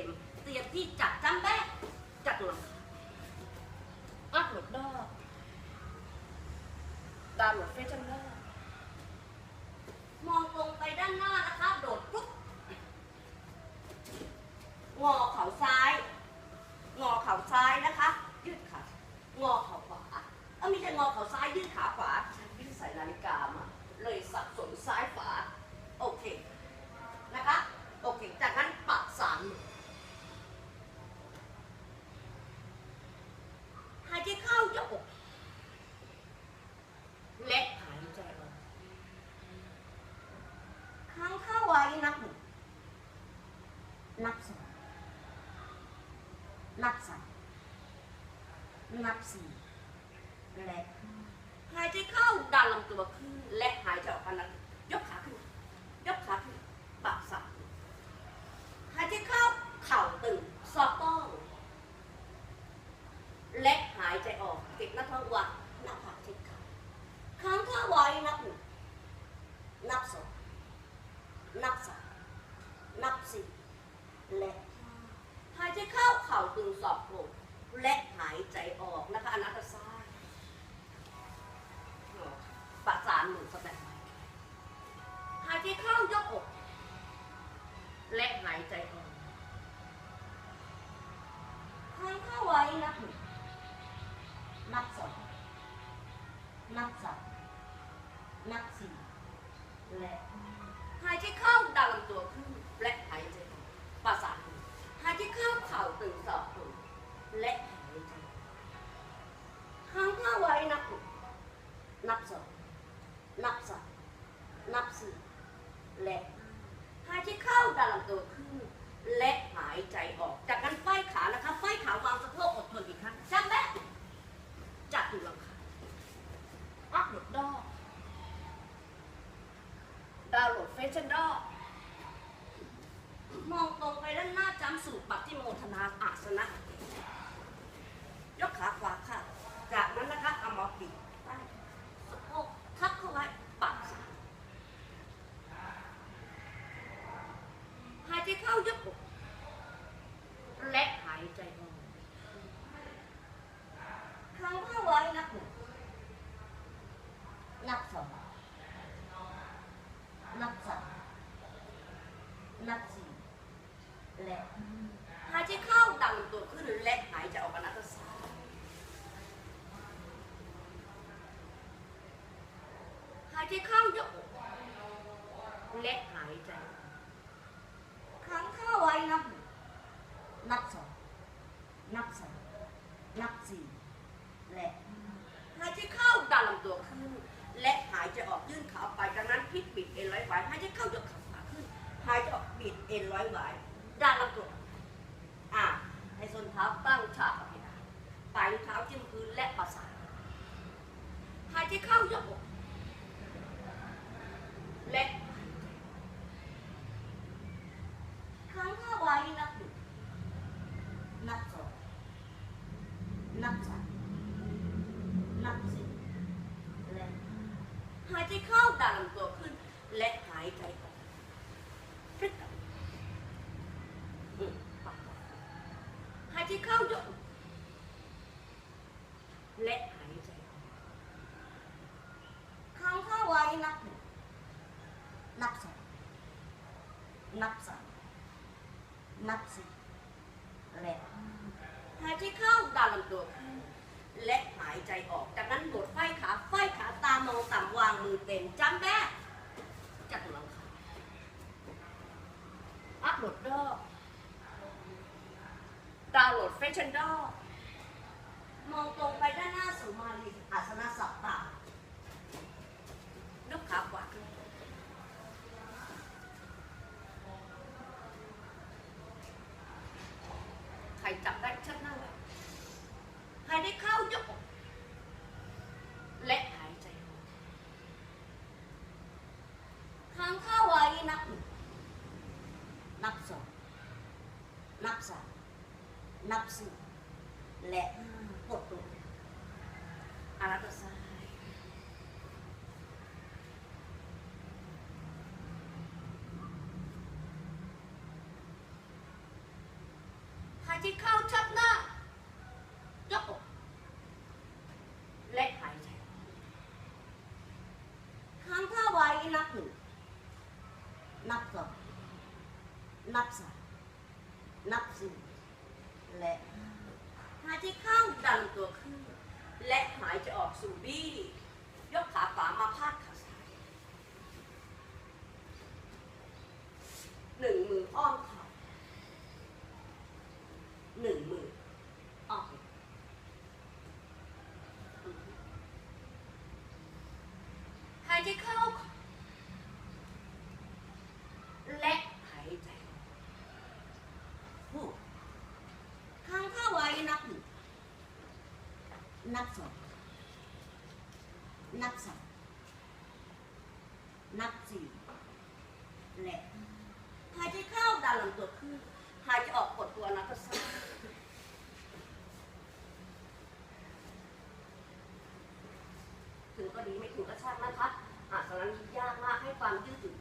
ต็มเตรียมที่จัดจำแบ๊กจัดหลังคาอัพโหลดดอกดาวน์โหลดเฟซจันได้มองตรงไปด้านหน้านะคะ โดดปุ๊บ งอเข่าซ้าย งอเข่าซ้ายนะคะ ยืดขา งอเข่าขวาเออไมีแต่งอเข่าซ้ายยืดขาขวาฉันไม่ได้ใส่นาฬิกามา เลยสับสนซ้ายขวา โอเค นะคะ โอเค จากนั้นปักสามมือหายใจเข้ายกอกและหายใจออกค้างเข้าไว้นับหนึ่ง นับสองนับสามนับสี่และหายใจเข้าดันลำตัวขึ้น และหายใจออกกันนั้นยกขาขึ้น ยกขาขึ้นปากสามหายใจเข้าเข่าตึงสอบต้อง และหายใจออกเก็บหน้าท้องวางหน้าผากชิดขาค้างเข้าไว้นับหนึ่งนับสองนับสามนับสี่ และหายใจเข้าตึงสอบโครงและหายใจออกนะคะอนาตาซ้ายประสานหมือสแตนบายหายใจเข้ายกอก และหายใจออกหายเข้าไว้นับหนึ่งนับสองนับสามนับสี่และ และหายใจเข้าดันลำตัวขึ้น และหายใจออก จากนั้นไฟขานะคะไฟขาวางสะโพกอดทนอีกครั้งจำแม่จัดอยู่หลังคาอัพโหลดดอกดาวน์โหลดเฟชั่นดอกมองตรงไปด้านหน้าจำสูตรปัตติโมทนาอาสนะ ยกขาขวาค่ะ จากนั้นนะคะเอามาปิดใต้สะโพกทับเข้าไว้ปักสามหายใจเข้ายกอกและหายใจออกค้างเข้าไว้นับหนึ่งนับสองนับสามนับสี่ และหายใจเข้าดันตัวขึ้นและหายใจออกกันนัตซ้ายหายใจเข้ายกและหายใจครั้งเข้าไว้นับนับสองนับสามนับสี่และหายใจเข้าดันลำตัวขึ้น และหายใจออกยื่นขาไปจากนั้นพลิกบิดเอ็นร้อยไว้หายใจเข้ายกขาขึ้น หายใจออกบิดเอ็นร้อยไว ด้านลำตัวอะให้ส้นเท้าตั้งฉากกับเพดานปลายเท้าจิ้มพื้นและประสานหายใจเข้ายกอกและครั้งเข้าไว้นับหนึ่งนับสองนับสามนับสี่และหายใจเข้าดันตัวขึ้น และหายใจออกพลิกกลับ อืมปักก่อน หายใจเข้ายกและหายใจออกค้างเข้าไว้นับหนึ่งนับสองนับสามนับสี่และหายใจเข้าดันลำตัวขึ้นและหายใจออก จากนั้นกดไฟขาไฟขาตามองต่ำวางมือเต็มจำแม่จัดหลังขาอัพโหลดดอก ดาวน์โหลดแฟชั่นดอมองตรงไปด้านหน้าสุมาลีอาสนะสับตายกขาขวาขึ้นใครจับได้ชัดหน้าไว้หายได้เข้ายกออกและหายใจออกค้างเข้าไว้นับหนึ่งนับสองนับสาม นับสี่และกดลงอาราตซ้ายใจเข้าชับหน้ายกอกและหายใจค้างท่าไว้นับหนึ่งนับสองนับสามนับสี่ และหายใจเข้าดันตัวขึ้น และหายใจออกสู่บี้ ยกขาขวามาพาดขาซ้ายหนึ่งมืออ้อมเข่าหนึ่งมือออกหายใจเข้า และหายใจออกพูดค้างท่าไว้นับหนึ่ง นับสองนับสามนับสี่และหายใจเข้าดันลำตัวขึ้นหายใจออกกดตัวนับกสับถึงก็ดีไม่ถึงก็ช่างนะคะอ่าสำหรันี้ยากมากให้ความยืดหยุ่น